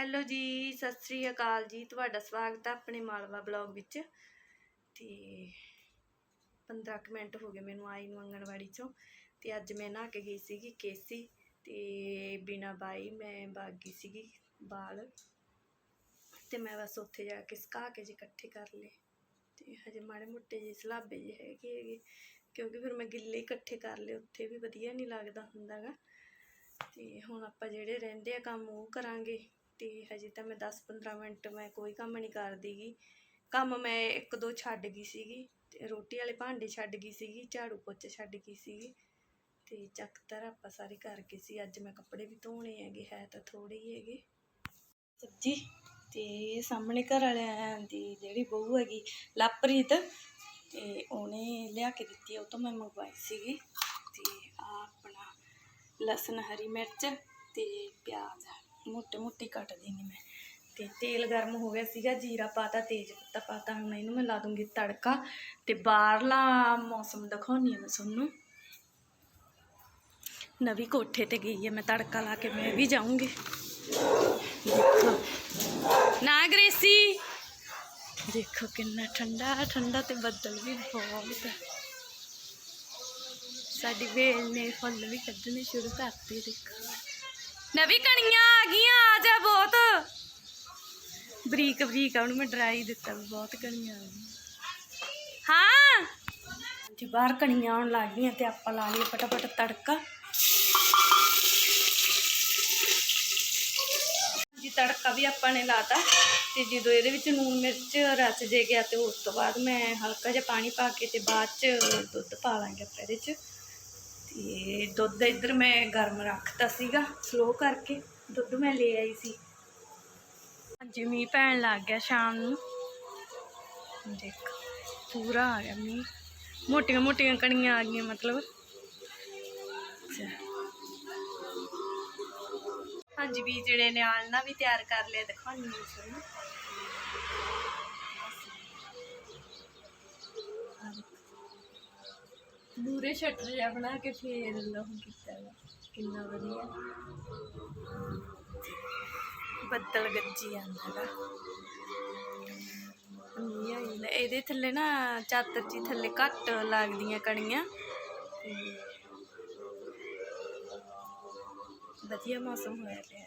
Hello ਜੀ, ਸਤਿ ਸ੍ਰੀ ਅਕਾਲ ਜੀ। ਤੁਹਾਡਾ ਸਵਾਗਤ ਹੈ ਆਪਣੇ ਮਾਲਵਾ ਬਲੌਗ ਵਿੱਚ। ਤੇ 15 ਕੁ ਮਿੰਟ ਹੋ ਗਏ ਮੈਨੂੰ ਆਈ ਨੂੰ ਆਂਗਣਵਾੜੀ ਚੋਂ। ਤੇ ਅੱਜ ਮੈਂ ਨਹਾ ਕੇ ਗਈ ਸੀਗੀ ਕੇਸੀ। ਤੇ ਬਿਨਾ ਬਾਈ ਮੈਂ ਬਾਗੀ ਸੀਗੀ ਬਾਲ। ਤੇ ਮੈਂ ਬਸ ਉੱਥੇ ਜਾ ਕੇ ਸੁਕਾ ਕੇ ਜੇ ਇਕੱਠੇ ਕਰ ਲਏ। ਤੇ ਹਜੇ ਮਾੜੇ ਮੋਟੇ ਜਿਹੇ ਸਲਾਬੇ ਜਿਹੇ ਹੈਗੇ ਹੈਗੇ। ਕਿਉਂਕਿ ਫਿਰ ਮੈਂ ਗਿੱਲੇ ਇਕੱਠੇ ਕਰ ਲਏ, ਉੱਥੇ ਵੀ ਵਧੀਆ ਨਹੀਂ ਲੱਗਦਾ ਹੁੰਦਾਗਾ। ਤੇ ਹੁਣ ਆਪਾਂ ਜਿਹੜੇ ਰਹਿੰਦੇ ਆ ਕੰਮ ਉਹ ਕਰਾਂਗੇ। ਤੇ ਹਜੇ ਤਾਂ ਮੈਂ 10-15 ਮਿੰਟ ਮੈਂ ਕੋਈ ਕੰਮ ਨਹੀਂ ਕਰਦੀਗੀ ਕੰਮ ਮੈਂ ਇੱਕ ਦੋ ਛੱਡ ਗਈ ਸੀਗੀ ਤੇ ਰੋਟੀ ਵਾਲੇ ਭਾਂਡੇ ਛੱਡ ਗਈ ਸੀਗੀ, ਝਾੜੂ ਪੋਚਾ ਛੱਡ ਗਈ ਸੀਗੀ ਤੇ ਚੱਕਤਰ ਆਪਾਂ ਸਾਰੇ ਕਰ ਗਏ ਸੀ। ਅੱਜ ਮੈਂ ਕੱਪੜੇ ਵੀ ਧੋਣੇ ਹੈਗੇ, ਹੈ ਤਾਂ ਥੋੜੇ ਹੀ ਹੈਗੇ। ਸਬਜੀ ਤੇ ਸਾਹਮਣੇ ਘਰ ਵਾਲਿਆਂ ਦੀ ਜਿਹੜੀ ਬਹੂ ਹੈਗੀ ਲਵਪ੍ਰੀਤ ਤੇ ਉਹਨੇ ਲਿਆ ਕੇ ਦਿੱਤੀ, ਉਹ ਤੋਂ ਮੈਂ ਮੰਗਵਾਈ ਸੀਗੀ। ਤੇ ਆ ਆਪਣਾ ਲਸਣ, ਹਰੀ ਮਿਰਚ ਤੇ ਪਿਆਜ਼। ਮੋਟੇ ਮੋਟੇ ਕੱਟ ਦੇਣੀ ਮੈਂ। ਤੇ ਤੇਲ ਗਰਮ ਹੋ ਗਿਆ ਸੀਗਾ, ਜੀਰਾ ਪਾਤਾ, ਤੇਜ ਪੱਤਾ ਪਾਤਾ, ਹੁਣ ਇਹਨੂੰ ਮੈਂ ਲਾ ਦੂੰਗੀ ਤੜਕਾ। ਤੇ ਬਾਹਰਲਾ ਮੌਸਮ ਦਿਖਾਉਣੀ ਆ ਮੈਂ ਤੁਹਾਨੂੰ। ਨਵੀਂ ਕੋਠੇ ਤੇ ਗਈ ਹੈ ਮੈਂ, ਤੜਕਾ ਲਾ ਕੇ ਮੈਂ ਵੀ ਜਾਊਂਗੀ। ਦੇਖੋ। ਨਾ ਗ੍ਰੇਸੀ ਦੇਖੋ ਕਿੰਨਾ ਠੰਡਾ ਠੰਡਾ ਤੇ ਬੱਦਲ ਵੀ ਬਹੁਤ ਹੈ ਸਾਡੀ ਵੇਲ ਨੇ ਫੁੱਲ ਵੀ ਕੱਢਣੇ ਸ਼ੁਰੂ ਕਰਤੇ, ਦੇਖੋ। ਨਵੀਂ ਕਣੀਆਂ ਆ ਗਈਆਂ, ਆ ਜਾ ਬਹੁਤ। ਬਰੀਕ ਬਰੀਕ ਆ, ਉਹਨੂੰ ਮੈਂ ਡਰਾਈ ਦਿੱਤਾ ਵੀ ਬਹੁਤ ਕਣੀਆਂ ਆ ਗਈਆਂ। ਹਾਂ। ਜੀ ਬਾਹਰ ਕਣੀਆਂ ਆਉਣ ਲੱਗ ਗਈਆਂ ਤੇ ਆਪਾਂ ਲਾ ਲਈਏ ਫਟਾਫਟ ਤੜਕਾ। ਜੀ ਤੜਕਾ ਵੀ ਆਪਾਂ ਨੇ ਲਾਤਾ ਤੇ ਜਦੋਂ ਇਹਦੇ ਵਿੱਚ ਨੂਨ ਮਿਰਚ ਰਚ ਜੇ ਗਿਆ ਤੇ ਉਸ ਤੋਂ ਬਾਅਦ ਮੈਂ ਹਲਕਾ ਜਿਹਾ ਪਾਣੀ ਪਾ ਕੇ ਤੇ ਬਾਅਦ ਚ ਦੁੱਧ ਪਾ ਲਾਂਗੇ ਆਪਾਂ ਇਹਦੇ ਚ। ਤੇ ਦੁੱਧ ਇੱਧਰ ਮੈਂ ਗਰਮ ਰੱਖਤਾ ਸੀਗਾ ਸਲੋ ਕਰਕੇ ਦੁੱਧ ਮੈਂ ਲੈ ਆਈ ਸੀ। ਹਾਂਜੀ ਮੀਂਹ ਪੈਣ ਲੱਗ ਗਿਆ ਸ਼ਾਮ ਨੂੰ। ਦੇਖ ਪੂਰਾ ਆ ਗਿਆ ਮੀਂਹ। ਮੋਟੀਆਂ ਮੋਟੀਆਂ ਕਣੀਆਂ ਆ ਗਈਆਂ ਮਤਲਬ। ਹਾਂਜੀ ਵੀ ਜਿਹੜੇ ਨਿਆਲਣਾ ਵੀ ਤਿਆਰ ਕਰ ਲਿਆ ਦਿਖਾਉਣੀ ਹਾਂ ਤੁਹਾਨੂੰ। ਮੂਰੇ ਸ਼ਟਰ ਜਿਹਾ ਬਣਾ ਕੇ ਫੇਰ ਲਹੂ ਕੀਤਾ ਵਾ। ਕਿੰਨਾ ਵਧੀਆ। ਬੱਦਲ ਗੱਜੀ ਆਂਦਾ ਨਾ ਇਹਦੇ ਥੱਲੇ ਨਾ ਚਾਦਰ ਜੀ ਥੱਲੇ ਘੱਟ ਲੱਗਦੀਆਂ ਕਣੀਆਂ। ਤੇ ਵਧੀਆ ਮੌਸਮ ਹੋਇਆ ਪਿਆ।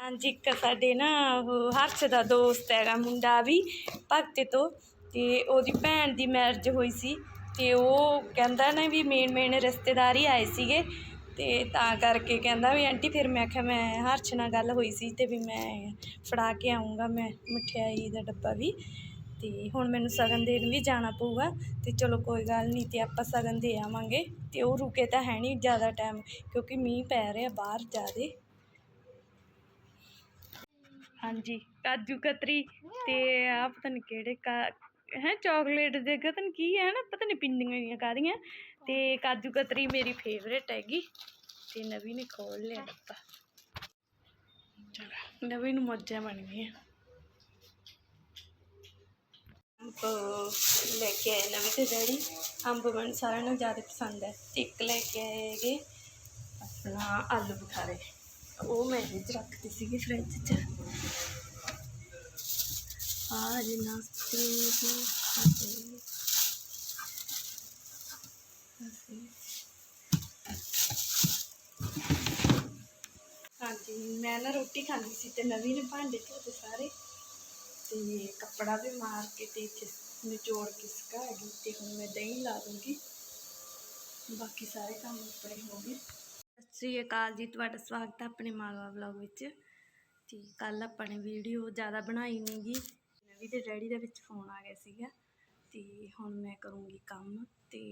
ਹਾਂਜੀ ਇੱਕ ਸਾਡੇ ਨਾ ਉਹ ਹਰਸ਼ ਦਾ ਦੋਸਤ ਹੈਗਾ ਮੁੰਡਾ ਵੀ ਭਗਤੇ ਤੋਂ। ਤੇ ਉਹਦੀ ਭੈਣ ਦੀ ਮੈਰਿਜ ਹੋਈ ਸੀ। ਅਤੇ ਉਹ ਕਹਿੰਦਾ ਨਾ ਵੀ ਮੇਨ ਮੇਨ ਰਿਸ਼ਤੇਦਾਰ ਹੀ ਆਏ ਸੀਗੇ ਅਤੇ ਤਾਂ ਕਰਕੇ ਕਹਿੰਦਾ ਵੀ ਆਂਟੀ ਫਿਰ ਮੈਂ ਆਖਿਆ ਮੈਂ ਹਰਸ਼ ਨਾਲ ਗੱਲ ਹੋਈ ਸੀ ਅਤੇ ਵੀ ਮੈਂ ਫੜਾ ਕੇ ਆਊਂਗਾ ਮੈਂ ਮਠਿਆਈ ਦਾ ਡੱਬਾ ਵੀ ਅਤੇ ਹੁਣ ਮੈਨੂੰ ਸਗਨ ਦੇਣ ਵੀ ਜਾਣਾ ਪਊਗਾ ਅਤੇ ਚਲੋ ਕੋਈ ਗੱਲ ਨਹੀਂ ਅਤੇ ਆਪਾਂ ਸਗਨ ਦੇ ਆਵਾਂਗੇ ਅਤੇ ਉਹ ਰੁਕੇ ਤਾਂ ਹੈ ਨਹੀਂ ਜ਼ਿਆਦਾ ਟਾਈਮ ਕਿਉਂਕਿ ਮੀਂਹ ਪੈ ਰਿਹਾ ਬਾਹਰ ਜ਼ਿਆਦੇ। ਹਾਂਜੀ ਕਾਜੂ ਕਤਰੀ ਅਤੇ ਆ ਪਤਾ ਨਹੀਂ ਕਿਹੜੇ ਕਾ ਹੈ ਚਾਕਲੇਟ ਦੇ ਕਤਨ ਕੀ ਹੈ ਨਾ ਪਤਾ ਨਹੀਂ ਪਿੰਡੀਆਂ ਜੀਆਂ ਕਾਦੀਆਂ ਤੇ ਕਾਜੂ ਕਤਰੀ ਮੇਰੀ ਫੇਵਰੇਟ ਹੈਗੀ ਤੇ ਨਵੀਂ ਨੇ ਖੋਲ ਲਿਆ ਡੱਬਾ। ਚਲੋ ਨਵੀਂ ਨੂੰ ਮੌਜਾਂ ਬਣ ਗਈਆਂ। ਅੰਬ ਲੈ ਕੇ ਆਏ ਨਵੇਂ ਤੇ ਡੈਡੀ। ਅੰਬ ਮੈਨੂੰ ਸਾਰਿਆਂ ਨੂੰ ਜ਼ਿਆਦਾ ਪਸੰਦ ਹੈ। ਇੱਕ ਲੈ ਕੇ ਆਏਗੇ ਆਪਣਾ ਆਲੂ ਬੁਖਾਰੇ। ਉਹ ਮੈਂ ਵਿੱਚ ਰੱਖਤੀ ਸੀਗੀ ਫ੍ਰਿਜ 'ਚ। ਆ ਜੀ ਨਾਸਤੀ ਹਾਂਜੀ, ਮੈਂ ਨਾ ਰੋਟੀ ਖਾਂਦੀ ਸੀ ਤੇ ਨਵੀਂ ਨੇ ਭਾਂਡੇ ਧੋਤੇ ਸਾਰੇ। ਤੇ ਕੱਪੜਾ ਵੀ ਮਾਰ ਕੇ ਤੇ ਇੱਥੇ ਨਿਚੋੜ ਕੇ ਸੁਕਾ ਗਈ ਤੇ ਹੁਣ ਮੈਂ ਦਹੀਂ ਲਾ ਦੂੰਗੀ। ਬਾਕੀ ਸਾਰੇ ਕੰਮ ਆਪਣੇ ਹੋ ਗਏ। ਸਤਿ ਸ੍ਰੀ ਅਕਾਲ ਜੀ, ਤੁਹਾਡਾ ਸਵਾਗਤ ਹੈ ਆਪਣੇ ਮਾਲਵਾ ਵਲੌਗ ਵਿੱਚ। ਤੇ ਕੱਲ ਆਪਾਂ ਨੇ ਵੀਡੀਓ ਜ਼ਿਆਦਾ ਬਣਾਈ ਨਹੀਂਗੀ ਨਵੀਂ ਦੇ ਡੈਡੀ ਦੇ ਵਿੱਚ ਫੋਨ ਆ ਗਿਆ ਸੀਗਾ ਤੇ ਹੁਣ ਮੈਂ ਕਰੂੰਗੀ ਕੰਮ ਤੇ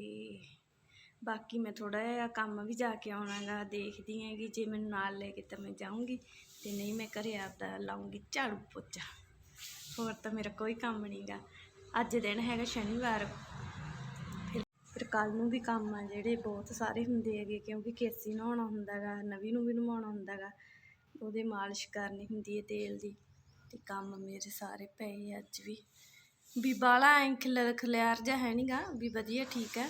ਬਾਕੀ ਮੈਂ ਥੋੜਾ ਜਿਹਾ ਕੰਮ ਵੀ ਜਾ ਕੇ ਆਉਣਾਗਾ, ਦੇਖਦੀ ਹੈਗੀ, ਜੇ ਮੈਨੂੰ ਨਾਲ ਲੈ ਕੇ ਤਾਂ ਮੈਂ ਜਾਊਂਗੀ ਤੇ ਨਹੀਂ ਮੈਂ ਘਰੇ ਆਪਦਾ ਲਾਉਂਗੀ ਝਾੜੂ ਪੋਚਾ। ਹੋਰ ਤਾਂ ਮੇਰਾ ਕੋਈ ਕੰਮ ਨਹੀਂਗਾ। ਅੱਜ ਦਿਨ ਹੈਗਾ ਸ਼ਨੀਵਾਰ। ਫਿਰ ਫਿਰ ਕੱਲ ਨੂੰ ਵੀ ਕੰਮ ਆ, ਜਿਹੜੇ ਬਹੁਤ ਸਾਰੇ ਹੁੰਦੇ ਹੈਗੇ, ਕਿਉਂਕਿ ਕੇਸੀ ਨਹਾਉਣਾ ਹੁੰਦਾਗਾ, ਨਵੀਂ ਨੂੰ ਵੀ ਨਹਾਉਣਾ ਹੁੰਦਾਗਾ। ਉਹਦੇ ਮਾਲਿਸ਼ ਕਰਨੀ ਹੁੰਦੀ ਹੈ ਤੇਲ ਦੀ। ਤੇ ਕੰਮ ਮੇਰੇ ਸਾਰੇ ਪਏ ਅੱਜ ਵੀ। ਵੀ ਬਾਲਾ ਐਂ ਖਿਲਰ ਖਿਲਿਆਰ ਜਿਹਾ ਹੈ ਨਹੀਂਗਾ ਵੀ ਵਧੀਆ ਠੀਕ ਹੈ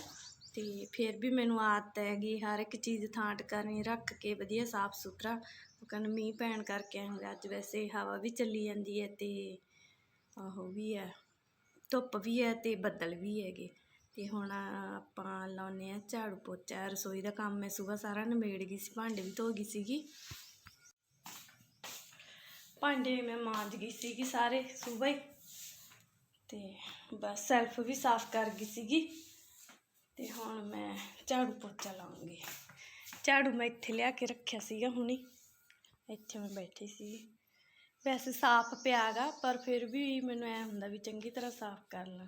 ਤੇ ਫਿਰ ਵੀ ਮੈਨੂੰ ਆਦਤ ਹੈਗੀ ਹਰ ਇੱਕ ਚੀਜ਼ ਥਾਂਟ ਕਰਨੀ, ਰੱਖ ਕੇ ਵਧੀਆ ਸਾਫ਼ ਸੁਥਰਾ, ਉਹ ਕਹਿੰਦਾ ਮੀਂਹ ਪੈਣ ਕਰਕੇ ਆਏਗਾ ਅੱਜ ਵੈਸੇ ਹਵਾ ਵੀ ਚੱਲੀ ਜਾਂਦੀ ਹੈ ਤੇ ਉਹ ਵੀ ਹੈ, ਧੁੱਪ ਵੀ ਹੈ ਤੇ ਬੱਦਲ ਵੀ ਹੈਗੇ। ਤੇ ਹੁਣ ਆਪਾਂ ਲਾਉਨੇ ਆ ਝਾੜੂ ਪੋਚਾ, ਰਸੋਈ ਦਾ ਕੰਮ ਮੈਂ ਸਵੇਰ ਸਾਰਾ ਨਿਬੇੜ ਗਈ ਸੀ, ਭਾਂਡੇ ਵੀ ਧੋ ਗਈ ਸੀਗੀ। ਭਾਂਡੇ ਮੈਂ ਮਾਂਜ ਗਈ ਸੀਗੀ ਸਾਰੇ ਸਵੇਰ ਹੀ। ਤੇ ਬਸ ਸੈਲਫ ਵੀ ਸਾਫ਼ ਕਰ ਗਈ ਸੀਗੀ। ਤੇ ਹੁਣ ਮੈਂ ਝਾੜੂ ਪੋਚਾ ਲਾਉਂਗੀ ਝਾੜੂ ਮੈਂ ਇੱਥੇ ਲਿਆ ਕੇ ਰੱਖਿਆ ਸੀਗਾ ਹੁਣੀ। ਇੱਥੇ ਮੈਂ ਬੈਠੀ ਸੀ। ਵੈਸੇ ਸਾਫ਼ ਪਿਆਗਾ ਪਰ ਫਿਰ ਵੀ ਮੈਨੂੰ ਐ ਹੁੰਦਾ ਵੀ ਚੰਗੀ ਤਰ੍ਹਾਂ ਸਾਫ਼ ਕਰ ਲਾਂ।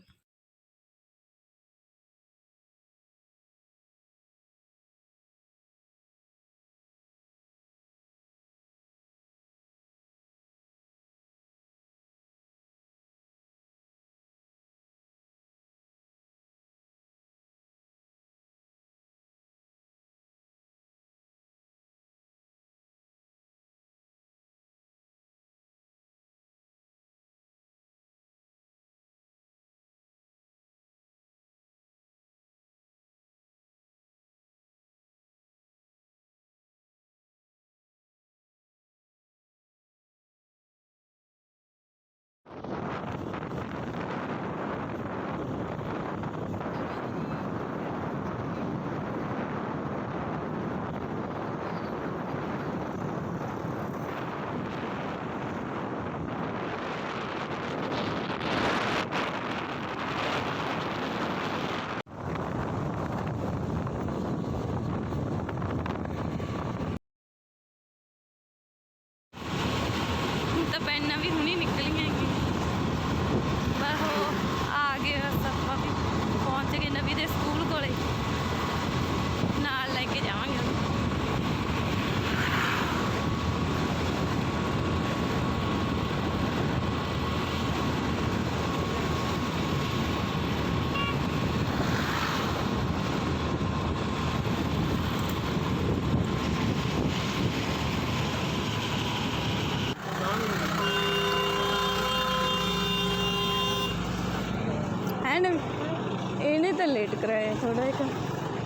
ਲੇਟ ਕਰਾਇਆ ਥੋੜਾ ਇੱਕ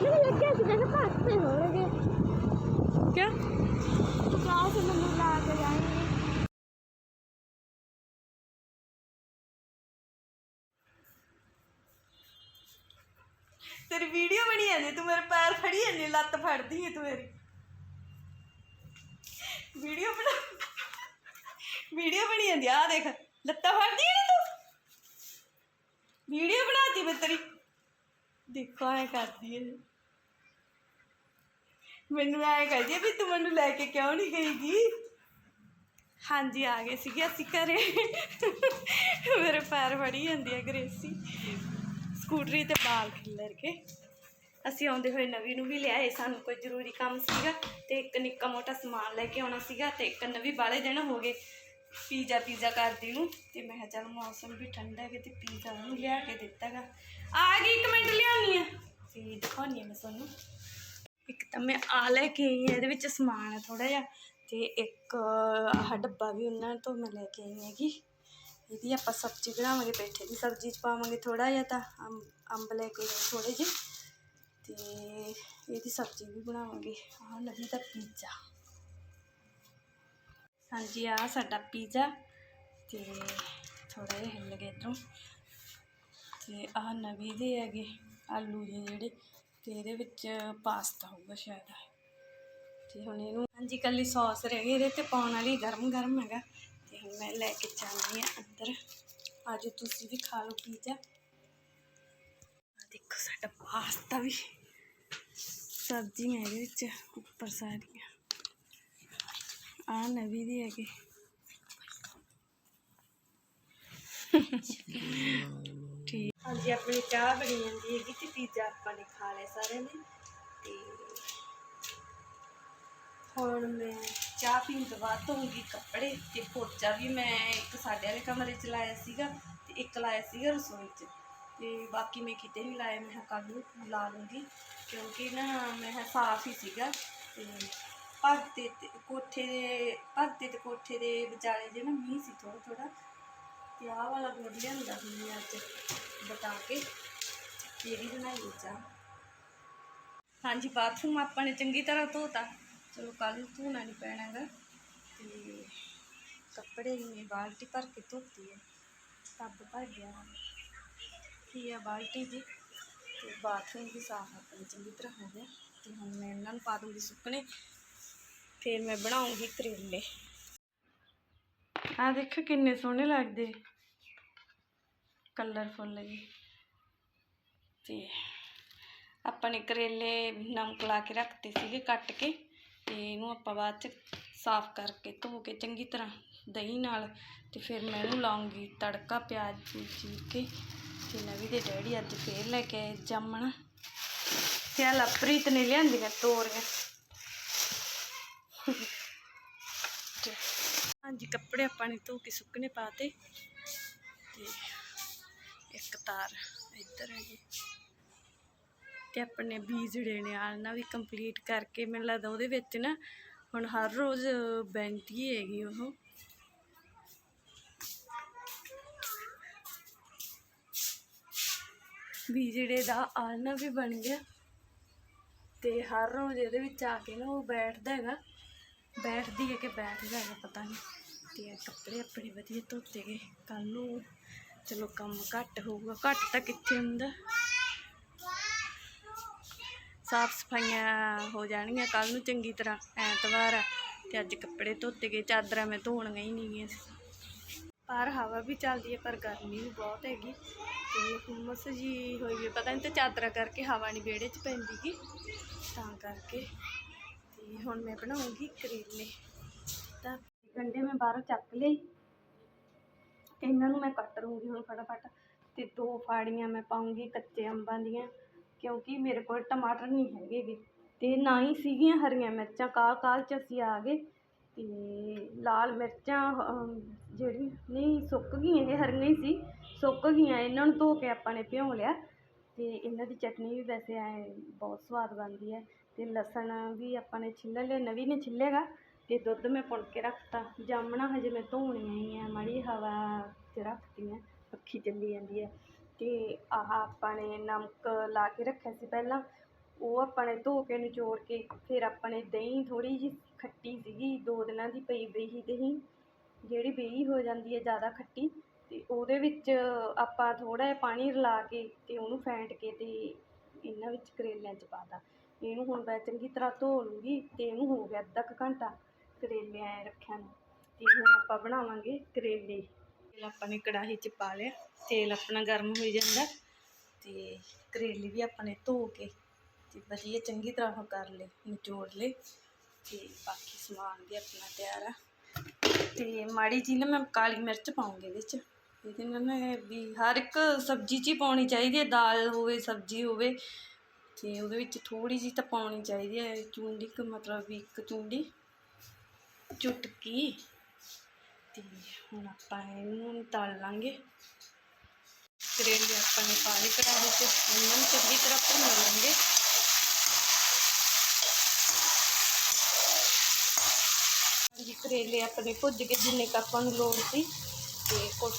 ਮੈਨੂੰ ਲੱਗਿਆ ਸੀ ਕਿ ਪਾਸੇ ਹੋਣਗੇ। ਕਿਆ? ਕਲਾਸ ਮੈਨੂੰ ਲਾ ਕੇ ਜਾਣਗੇ ਤੇਰੀ ਵੀਡੀਓ ਬਣੀ ਜਾਂਦੀ ਤੂੰ ਮੇਰੇ ਪੈਰ ਫੜੀ ਜਾਂਦੀ ਲੱਤ ਫੜਦੀ ਹੈ ਤੂੰ ਮੇਰੀ। ਵੀਡੀਓ ਬਣਾ ਵੀਡੀਓ ਬਣੀ ਜਾਂਦੀ ਆ ਦੇਖ ਲੱਤਾਂ ਫੜਦੀ ਹੈ ਨੀ ਤੂੰ। ਵੀਡੀਓ ਬਣਾਤੀ ਮੈਂ ਤੇਰੀ। ਦੇਖੋ, ਐ ਕਰਦੀ ਹੈ ਮੈਨੂੰ ਐ ਕਹਦੀ ਵੀ ਤੂੰ ਮੈਨੂੰ ਲੈ ਕੇ ਕਿਉਂ ਨਹੀਂ ਗਈਗੀ ਹਾਂਜੀ, ਆ ਗਏ ਸੀਗੇ ਅਸੀਂ ਘਰੇ। ਮੇਰੇ ਪੈਰ ਫੜੀ ਜਾਂਦੀ ਹੈ ਗਰੇਸੀ ਸਕੂਟਰੀ ਤੇ ਬਾਲ ਖਿੱਲਰ ਕੇ। ਅਸੀਂ ਆਉਂਦੇ ਹੋਏ ਨਵੀਂ ਨੂੰ ਵੀ ਲਿਆਏ, ਸਾਨੂੰ ਕੋਈ ਜ਼ਰੂਰੀ ਕੰਮ ਸੀਗਾ ਤੇ ਇੱਕ ਨਿੱਕਾ ਮੋਟਾ ਸਮਾਨ ਲੈ ਕੇ ਆਉਣਾ ਸੀਗਾ ਤੇ ਇੱਕ ਨਵੀਂ ਬਾਲੇ ਦਿਨ ਹੋ ਗਏ। ਪੀਜ਼ਾ ਪੀਜ਼ਾ ਕਰਦੀ ਨੂੰ ਤੇ ਮੈਂ ਕਿਹਾ ਚੱਲ ਮੌਸਮ ਵੀ ਠੰਡਾ ਹੈ ਤੇ ਪੀਜ਼ਾ ਉਹਨੂੰ ਲਿਆ ਕੇ ਦਿੱਤਾਗਾ। ਆ ਗਈ ਇੱਕ ਮਿੰਟ ਲਿਆਉਣੀ ਆ। ਤੇ ਦਿਖਾਉਣੀ ਆ ਮੈਂ ਤੁਹਾਨੂੰ। ਇੱਕ ਤਾਂ ਮੈਂ ਆ ਲੈ ਕੇ ਆਈ ਹਾਂ, ਇਹਦੇ ਵਿੱਚ ਸਮਾਨ ਹੈ ਥੋੜਾ ਜਿਹਾ। ਤੇ ਇੱਕ, ਆਹ ਡੱਬਾ ਵੀ ਉਹਨਾਂ ਤੋਂ ਮੈਂ ਲੈ ਕੇ ਆਈ ਹੈਗੀ। ਇਹਦੀ ਆਪਾਂ ਸਬਜ਼ੀ ਬਣਾਵਾਂਗੇ ਪੇਠੇ ਦੀ ਸਬਜ਼ੀ ਚ ਪਾਵਾਂਗੇ ਥੋੜਾ ਜਿਹਾ ਤਾਂ, ਅੰਬ ਅੰਬ ਲੈ ਕੇ ਆਏ ਥੋੜੇ ਜਿਹੇ। ਤੇ ਇਹਦੀ ਸਬਜ਼ੀ ਵੀ ਬਣਾਵਾਂਗੇ। ਆਹ ਲੱਗੀ ਤਾਂ ਪੀਜ਼ਾ। ਹਾਂਜੀ ਆ ਸਾਡਾ ਪੀਜ਼ਾ ਤੇ ਥੋੜਾ ਜਿਹਾ ਹਿੱਲ ਗਏ ਇੱਧਰੋਂ। ਤੇ ਆਹ ਨਵੀਂ ਦੇ ਹੈਗੇ ਆਲੂ ਜਿਹੇ ਜਿਹੜੇ ਤੇ ਇਹਦੇ ਵਿੱਚ ਪਾਸਤਾ ਹੋਊਗਾ ਸ਼ਾਇਦ ਤੇ ਹੁਣ ਇਹਨੂੰ ਹਾਂਜੀ ਕੱਲੀ ਸੌਸ ਰਹਿ ਗਈ ਇਹਦੇ ਤੇ ਪਾਉਣ ਵਾਲੀ ਗਰਮ ਗਰਮ ਹੈਗਾ। ਤੇ ਹੁਣ ਮੈਂ ਲੈ ਕੇ ਜਾਂਦੀ ਆ ਅੰਦਰ। ਅੱਜ ਤੁਸੀਂ ਵੀ ਖਾ ਲਓ ਪੀਜ਼ਾ ਦੇਖੋ ਸਾਡਾ ਪਾਸਤਾ ਵੀ। ਸਬਜ਼ੀਆਂ ਇਹਦੇ ਵਿੱਚ ਉੱਪਰ ਸਾਰੀਆਂ। ਆ ਨਵੀਂ ਦੀ ਹੈਗੀ। ਠੀਕ। ਹਾਂਜੀ, ਆਪਣੀ ਚਾਹ ਬਣੀ ਜਾਂਦੀ ਹੈਗੀ ਤੇ ਪੀਜ਼ਾ ਆਪਾਂ ਨੇ ਖਾ ਲਿਆ ਸਾਰਿਆਂ ਨੇ। ਤੇ ਹੁਣ ਮੈਂ ਚਾਹ ਪੀਣ ਤੋਂ ਬਾਅਦ ਧੋਊਂਗੀ ਕੱਪੜੇ ਤੇ ਪੋਚਾ ਵੀ ਮੈਂ ਇੱਕ ਸਾਡੇ ਵਾਲੇ ਕਮਰੇ 'ਚ ਲਾਇਆ ਸੀਗਾ ਤੇ ਇੱਕ ਲਾਇਆ ਸੀਗਾ ਰਸੋਈ 'ਚ। ਤੇ ਬਾਕੀ ਮੈਂ ਕਿਤੇ ਨਹੀਂ ਲਾਇਆ, ਮੈਂ ਕਿਹਾ ਕੱਲ੍ਹ ਨੂੰ ਲਾ ਲੂੰਗੀ ਕਿਉਂਕਿ ਨਾ ਮੈਂ ਸਾਫ਼ ਹੀ ਸੀਗਾ ਤੇ ਭਗਤੇ ਤੇ ਕੋਠੇ ਦੇ, ਭਗਤੇ ਤੇ ਕੋਠੇ ਦੇ ਵਿਚਾਲੇ ਜੇ ਨਾ ਮੀਂਹ ਸੀ ਥੋੜਾ ਥੋੜਾ ਤੇ ਆਹ ਵਾਲਾ ਗੁੜ ਲਿਆਂਦਾ ਸੀ ਮੈਂ ਅੱਜ ਬਤਾ ਕੇ ਇਹਦੀ ਬਣਾਈ ਚਾਹ। ਹਾਂਜੀ, ਬਾਥਰੂਮ ਆਪਾਂ ਨੇ ਚੰਗੀ ਤਰ੍ਹਾਂ ਧੋਤਾ। ਚਲੋ ਕੱਲ ਨੂੰ ਧੋਣਾ ਨਹੀਂ ਪੈਣਾ ਹੈਗਾ ਕੱਪੜੇ ਨੇ ਬਾਲਟੀ ਭਰ ਕੇ ਧੋਤੀ ਹੈ। ਟੱਬ ਭਰ ਗਿਆ। ਕੀ ਆ ਬਾਲਟੀ ਦੀ ਤੇ ਬਾਥਰੂਮ ਵੀ ਸਾਫ਼ ਆਪਣੀ ਚੰਗੀ ਤਰ੍ਹਾਂ ਹੋ ਗਿਆ। ਤੇ ਹੁਣ ਮੈਂ ਇਹਨਾਂ ਨੂੰ ਪਾ ਦੂੰਗੀ ਸੁੱਕਣੇ। ਫਿਰ ਮੈਂ ਬਣਾਉਂਗੀ ਕਰੇਲੇ। ਆ ਦੇਖੋ ਕਿੰਨੇ ਸੋਹਣੇ ਲੱਗਦੇ। ਕਲਰਫੁੱਲ ਜੀ ਤੇ ਆਪਾਂ ਨੇ ਕਰੇਲੇ ਨਮਕ ਲਾ ਕੇ ਰੱਖਤੇ ਸੀਗੇ ਕੱਟ ਕੇ, ਤੇ ਇਹਨੂੰ ਆਪਾਂ ਬਾਅਦ ਚ ਸਾਫ਼ ਕਰਕੇ ਧੋ ਕੇ ਚੰਗੀ ਤਰ੍ਹਾਂ ਦਹੀਂ ਨਾਲ ਤੇ ਫਿਰ ਮੈਂ ਇਹਨੂੰ ਲਾਉਂਗੀ ਤੜਕਾ ਪਿਆਜ਼ ਪੂਜ ਚੀਰ ਕੇ। ਤੇ ਨਵੀਂ ਦੇ ਡੈਡੀ ਅੱਜ ਫੇਰ ਲੈ ਕੇ ਆਏ ਜਾਮਣ। ਤੇ ਆ ਲਪ੍ਰੀਤ ਨੇ ਲਿਆਂਦੀਆਂ ਤੋਰੀਆਂ। ਹਾਂਜੀ, ਕੱਪੜੇ ਆਪਾਂ ਨੇ ਧੋ ਕੇ ਸੁੱਕਣੇ ਪਾਤੇ ਤੇ ਇੱਕ ਤਾਰ ਇੱਧਰ ਹੈ ਜੀ। ਤੇ ਆਪਣੇ ਬੀਜ ਦੇਣੇ ਆਲਣਾ ਵੀ ਕੰਪਲੀਟ ਕਰਕੇ ਮੈਨੂੰ ਲੱਗਦਾ ਉਹਦੇ ਵਿੱਚ ਨਾ ਹੁਣ ਹਰ ਰੋਜ਼ ਬੈਂਤੀ ਹੈਗੀ ਉਹ। ਬੀਜੜੇ ਦਾ ਆਲਣਾ ਵੀ ਬਣ ਗਿਆ। ਤੇ ਹਰ ਰੋਜ਼ ਇਹਦੇ ਵਿੱਚ ਆ ਕੇ ਨਾ ਉਹ ਬੈਠਦਾ ਹੈਗਾ। ਬੈਠਦੀ ਹੈ ਕਿ ਬੈਠ ਜਾਏਗਾ ਪਤਾ ਨਹੀਂ ਤੇ ਕੱਪੜੇ ਆਪਣੇ ਵਧੀਆ ਧੋਤੇ ਗਏ। ਕੱਲ ਨੂੰ ਚਲੋ ਕੰਮ ਘੱਟ ਹੋਊਗਾ। ਘੱਟ ਤਾਂ ਕਿੱਥੇ ਹੁੰਦਾ? ਸਾਫ਼ ਸਫਾਈਆਂ ਹੋ ਜਾਣਗੀਆਂ ਕੱਲ ਨੂੰ ਚੰਗੀ ਤਰ੍ਹਾਂ, ਐਤਵਾਰ ਆ, ਤੇ ਅੱਜ ਕੱਪੜੇ ਧੋਤੇ ਗਏ। ਚਾਦਰਾਂ ਮੈਂ ਧੋਣੀਆਂ ਹੀ ਨਹੀਂ ਗਈਆਂ ਪਰ ਹਵਾ ਵੀ ਚੱਲਦੀ ਹੈ, ਪਰ ਗਰਮੀ ਵੀ ਬਹੁਤ ਹੈਗੀ। ਤੇ ਹੁਮਸ ਜੀ ਹੋਈ ਹੈ। ਪਤਾ ਨਹੀਂ ਤੇ ਚਾਦਰਾਂ ਕਰਕੇ ਹਵਾ ਨਹੀਂ ਵਿਹੜੇ 'ਚ ਪੈਂਦੀ ਗੀ। ਤਾਂ ਕਰਕੇ ਤੇ ਹੁਣ ਮੈਂ ਬਣਾਉਂਗੀ ਕਰੇਲੇ। ਤਾਂ ਗੰਡੇ ਮੈਂ ਬਾਹਰੋਂ ਚੱਕ ਲਏ। ਤੇ ਇਹਨਾਂ ਨੂੰ ਮੈਂ ਕੱਟ ਲੂੰਗੀ ਹੁਣ ਫਟਾਫਟ। ਤੇ ਦੋ ਫਾੜੀਆਂ ਮੈਂ ਪਾਉਂਗੀ ਕੱਚੇ ਅੰਬਾਂ ਦੀਆਂ ਕਿਉਂਕਿ ਮੇਰੇ ਕੋਲ ਟਮਾਟਰ ਨਹੀਂ ਹੈਗੇ ਗੇ। ਤੇ ਨਾ ਹੀ ਸੀਗੀਆਂ ਹਰੀਆਂ ਮਿਰਚਾਂ ਕਾਲ ਕਾਲ ਚ ਅਸੀਂ ਆ ਗਏ। ਤੇ ਲਾਲ ਮਿਰਚਾਂ ਅਮ, ਜਿਹੜੀ ਨਹੀਂ ਸੁੱਕ ਗਈਆਂ ਇਹ ਹਰੀਆਂ ਹੀ ਸੀ। ਸੁੱਕ ਗਈਆਂ ਇਹਨਾਂ ਨੂੰ ਧੋ ਕੇ ਆਪਾਂ ਨੇ ਭਿਉਂ ਲਿਆ। ਤੇ ਇਹਨਾਂ ਦੀ ਚਟਨੀ ਵੀ ਵੈਸੇ ਐ ਬਹੁਤ ਸਵਾਦ ਬਣਦੀ ਹੈ। ਤੇ ਲਸਣ ਵੀ ਆਪਾਂ ਨੇ ਛਿੱਲ ਲਿਆ ਨਵੀਂ ਨਹੀਂ ਛਿੱਲੇਗਾ। ਤੇ ਦੁੱਧ ਮੈਂ ਪੁਣ ਕੇ ਰੱਖਤਾ। ਜਾਮਣਾ ਹਜੇ ਮੈਂ ਧੋਣੀਆਂ ਹੀ ਆ, ਮਾੜੀ ਹਵਾ 'ਚ ਰੱਖਤੀਆਂ ਪੱਖੀ ਚੱਲੀ ਜਾਂਦੀ ਹੈ ਤੇ ਆਹ ਆਪਾਂ ਨੇ ਨਮਕ ਲਾ ਕੇ ਰੱਖਿਆ ਸੀ ਪਹਿਲਾਂ। ਉਹ ਆਪਾਂ ਨੇ ਧੋ ਕੇ ਨਿਚੋੜ ਕੇ, ਫਿਰ ਆਪਾਂ ਨੇ ਦਹੀਂ ਥੋੜੀ ਜਿਹੀ ਖੱਟੀ ਸੀਗੀ, ਦੋ ਦਿਨਾਂ ਦੀ ਪਈ ਬੇਹੀ ਦਹੀਂ। ਜਿਹੜੀ ਬੇਹੀ ਹੋ ਜਾਂਦੀ ਹੈ ਜ਼ਿਆਦਾ ਖੱਟੀ, ਤੇ ਉਹਦੇ ਵਿੱਚ ਆਪਾਂ ਥੋੜ੍ਹਾ ਜਿਹਾ ਪਾਣੀ ਰਲਾ ਕੇ ਤੇ ਉਹਨੂੰ ਫੈਂਟ ਕੇ ਤੇ ਇਹਨਾਂ ਵਿੱਚ ਕਰੇਲਿਆਂ 'ਚ ਪਾਤਾ ਇਹਨੂੰ ਹੁਣ ਮੈਂ ਚੰਗੀ ਤਰ੍ਹਾਂ ਧੋ ਲੂੰਗੀ ਤੇ ਇਹਨੂੰ ਹੋ ਗਿਆ ਅੱਧਾ ਕੁ ਘੰਟਾ ਕਰੇਲੇ ਐਂ ਰੱਖਿਆ ਨੂੰ। ਤੇ ਹੁਣ ਆਪਾਂ ਬਣਾਵਾਂਗੇ ਕਰੇਲੇ। ਤੇਲ ਆਪਾਂ ਨੇ ਕੜਾਹੀ 'ਚ ਪਾ ਲਿਆ। ਤੇਲ ਆਪਣਾ ਗਰਮ ਹੋਈ ਜਾਂਦਾ। ਤੇ ਕਰੇਲੇ ਵੀ ਆਪਾਂ ਨੇ ਧੋ ਕੇ ਤੇ ਵਧੀਆ ਚੰਗੀ ਤਰ੍ਹਾਂ ਉਹ ਕਰ ਲਏ, ਨਿਚੋੜ ਲਏ। ਤੇ ਬਾਕੀ ਸਮਾਨ ਵੀ ਆਪਣਾ ਤਿਆਰ ਆ। ਤੇ ਮਾੜੀ ਜੀ ਨਾ ਮੈਂ ਕਾਲੀ ਮਿਰਚ ਪਾਉਂਗੀ ਇਹਦੇ 'ਚ ਇਹਦੇ ਨਾਲ ਨਾ ਵੀ ਹਰ ਇੱਕ ਸਬਜ਼ੀ 'ਚ ਹੀ ਪਾਉਣੀ ਚਾਹੀਦੀ ਹੈ। ਦਾਲ ਹੋਵੇ, ਸਬਜ਼ੀ ਹੋਵੇ। ਤੇ ਉਹਦੇ ਵਿੱਚ ਥੋੜੀ ਜਿਹੀ ਤਾਂ ਪਾਉਣੀ ਚਾਹੀਦੀ ਹੈ, ਚੁੰਡੀ ਕੁ ਮਤਲਬ ਵੀ ਇੱਕ ਚੁੰਡੀ, ਚੁਟਕੀ ਤੇ ਹੁਣ ਆਪਾਂ ਇਹਨੂੰ ਤਲ ਲਾਂਗੇ। ਕਰੇਲੇ ਆਪਾਂ ਨੇ ਪਾ ਲਏ ਕੜਾਹੀ 'ਚ ਇਹਨਾਂ ਨੂੰ ਚੰਗੀ ਤਰ੍ਹਾਂ ਭੁੰਨ ਲਾਂਗੇ। ਹਾਂਜੀ ਕਰੇਲੇ ਆਪਣੇ ਭੁੱਜ ਕੇ ਜਿੰਨੇ ਕੁ ਆਪਾਂ ਨੂੰ ਲੋੜ ਸੀ। ਤੇ ਕੁਛ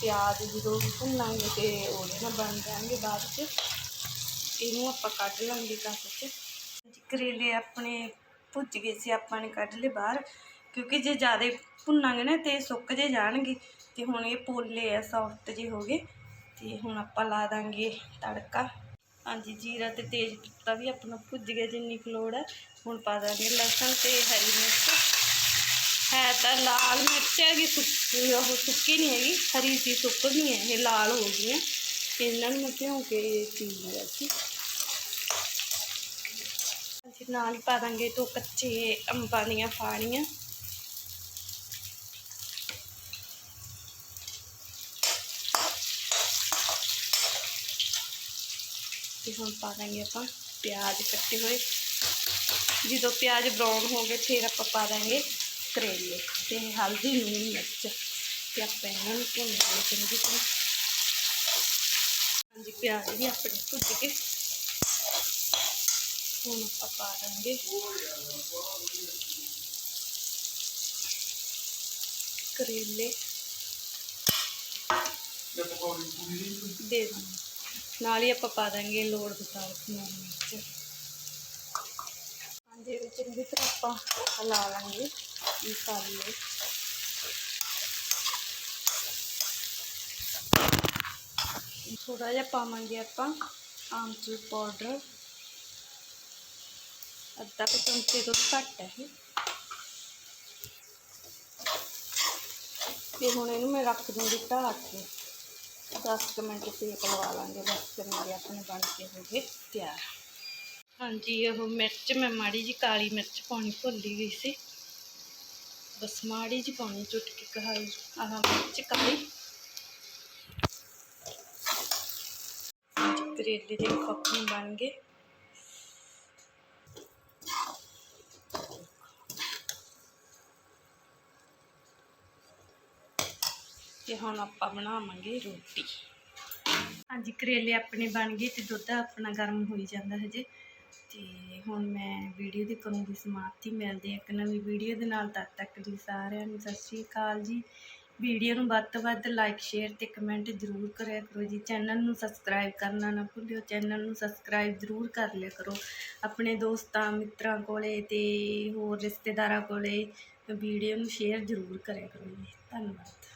ਪਿਆਜ਼ ਜਦੋਂ ਭੁੰਨਾਂਗੇ ਤੇ ਉਹਦੇ ਨਾਲ ਬਣ ਜਾਣਗੇ ਬਾਅਦ 'ਚ। ਇਹਨੂੰ ਆਪਾਂ ਕੱਢ ਲਾਂਗੇ ਕੱਪ 'ਚ ਕਰੇਲੇ ਆਪਣੇ ਭੁੱਜ ਗਏ ਸੀ, ਆਪਾਂ ਨੇ ਕੱਢ ਲਏ ਬਾਹਰ। ਕਿਉਂਕਿ ਜੇ ਜ਼ਿਆਦਾ ਭੁੰਨਾਂਗੇ ਨਾ ਤੇ ਸੁੱਕ ਜੇ ਜਾਣਗੇ। ਤੇ ਹੁਣ ਇਹ ਪੋਲੇ ਆ ਸੌਫਟ ਜੇ ਹੋ ਗਏ। ਤੇ ਹੁਣ ਆਪਾਂ ਲਾ ਦਾਂਗੇ ਤੜਕਾ। ਹਾਂਜੀ, ਜੀਰਾ ਤੇ ਤੇਜ਼ ਪੱਤਾ ਵੀ ਆਪਣਾ ਭੁੱਜ ਗਿਆ ਜਿੰਨੀ ਕੁ ਲੋੜ ਹੈ ਹੁਣ ਪਾ ਦਾਂਗੇ ਲਸਣ ਤੇ ਹਰੀ ਮਿਰਚ। ਹੈ ਤਾਂ ਲਾਲ ਮਿਰਚ ਹੈਗੀ, ਸੁੱਕੀ ਉਹ ਸੁੱਕੀ ਨਹੀਂ ਹੈਗੀ। ਹਰੀ ਸੀ ਸੁੱਕ ਗਈ ਹੈ ਇਹ ਲਾਲ ਹੋ ਗਈਆਂ। ਤੇ ਇਹਨਾਂ ਨੂੰ ਮੈਂ ਭਿਉਂ ਕੇ ਪੀ ਲਿਆ ਸੀ। ਅਸੀਂ ਨਾਲ ਹੀ ਪਾ ਦਾਂਗੇ ਦੋ ਕੱਚੇ ਅੰਬਾਂ ਦੀਆਂ ਫਾੜੀਆਂ। ਤੇ ਹੁਣ ਪਾ ਦਾਂਗੇ ਆਪਾਂ ਪਿਆਜ਼ ਕੱਟੇ ਹੋਏ। ਜਦੋਂ ਪਿਆਜ਼ ਬਰਾਊਨ ਹੋ ਗਏ, ਫਿਰ ਆਪਾਂ ਪਾ ਦਾਂਗੇ ਕਰੇਲੇ ਤੇ ਹਲਦੀ ਨੂਨ ਮਿਰਚ ਤੇ ਆਪਾਂ ਇਹਨਾਂ ਨੂੰ ਭੁੰਨ ਲਾਂਗੇ ਚੰਗੀ ਤਰ੍ਹਾਂ। ਹਾਂਜੀ, ਪਿਆਜ਼ ਵੀ ਆਪਣੇ ਭੁੱਜ ਗਏ ਹੁਣ ਆਪਾਂ ਪਾ ਦਾਂਗੇ। ਕਰੇਲੇ। ਦੇ ਦਾਂ ਨਾਲ ਹੀ ਆਪਾਂ ਪਾ ਦਾਂਗੇ ਲੋੜ ਬਸਾਲ ਨੂਨ ਮਿਰਚ। ਹਾਂਜੀ ਚੰਗੀ ਤਰ੍ਹਾਂ ਆਪਾਂ ਹਲਾ ਲਾਂਗੇ ਮਸਾਲੇ ਥੋੜਾ ਜਿਹਾ ਪਾਵਾਂਗੇ ਆਪਾਂ ਆਮਚੂਰ ਪਾਊਡਰ। ਅੱਧਾ ਕੁ ਚਮਚੇ ਤੋਂ ਘੱਟ ਹੈ ਇਹ ਤੇ ਹੁਣ ਇਹਨੂੰ ਮੈਂ ਰੱਖ ਦੂੰਗੀ ਢਾਹ ਕੇ 10 ਕੁ ਮਿੰਟ ਸੇਕ ਲਵਾ ਲਾਂਗੇ ਬਸ ਫਿਰ ਮੇਰੇ ਆਪਣੇ ਬਣ ਕੇ ਹੋ ਗਏ ਤਿਆਰ ਹਾਂਜੀ ਉਹ ਮਿਰਚ ਮੈਂ ਮਾੜੀ ਜੀ ਕਾਲੀ ਮਿਰਚ ਪਾਉਣੀ ਭੁੱਲ ਹੀ ਗਈ ਸੀ ਬਸ ਮਾੜੀ ਜੀ ਪਾਉਣੀ ਚੁਟਕੀ ਕਹਾਈ ਆਹ ਮਿਰਚ ਕਾਲੀ ਹਾਂਜੀ, ਕਰੇਲੇ ਦੇ ਪੱਪੂ ਬਣ ਗਏ ਤੇ ਹੁਣ ਆਪਾਂ ਬਣਾਵਾਂਗੇ ਰੋਟੀ। ਹਾਂਜੀ, ਕਰੇਲੇ ਆਪਣੇ ਬਣ ਗਏ ਤੇ ਦੁੱਧ ਆਪਣਾ ਗਰਮ ਹੋਈ ਜਾਂਦਾ ਹਜੇ। ਤੇ ਹੁਣ ਮੈਂ ਵੀਡੀਓ ਦੀ ਕਰੂੰਗੀ ਸਮਾਪਤੀ ਮਿਲਦੇ ਹਾਂ ਇੱਕ ਨਵੀਂ ਵੀਡੀਓ ਦੇ ਨਾਲ। ਤਦ ਤੱਕ ਜੀ ਸਾਰਿਆਂ ਨੂੰ ਸਤਿ ਸ਼੍ਰੀ ਅਕਾਲ ਜੀ। ਵੀਡੀਓ ਨੂੰ ਵੱਧ ਤੋਂ ਵੱਧ ਲਾਈਕ ਸ਼ੇਅਰ ਤੇ ਕਮੈਂਟ ਜ਼ਰੂਰ ਕਰਿਆ ਕਰੋ ਜੀ। ਚੈਨਲ ਨੂੰ ਸਬਸਕ੍ਰਾਈਬ ਕਰਨਾ ਨਾ ਭੁੱਲਿਓ। ਚੈਨਲ ਨੂੰ ਸਬਸਕ੍ਰਾਈਬ ਜ਼ਰੂਰ ਕਰ ਲਿਆ ਕਰੋ। ਆਪਣੇ ਦੋਸਤਾਂ, ਮਿੱਤਰਾਂ ਕੋਲੇ ਤੇ ਹੋਰ ਰਿਸ਼ਤੇਦਾਰਾਂ ਕੋਲੇ ਵੀਡੀਓ ਨੂੰ ਸ਼ੇਅਰ ਜ਼ਰੂਰ ਕਰਿਆ ਕਰੋ ਜੀ। ਧੰਨਵਾਦ।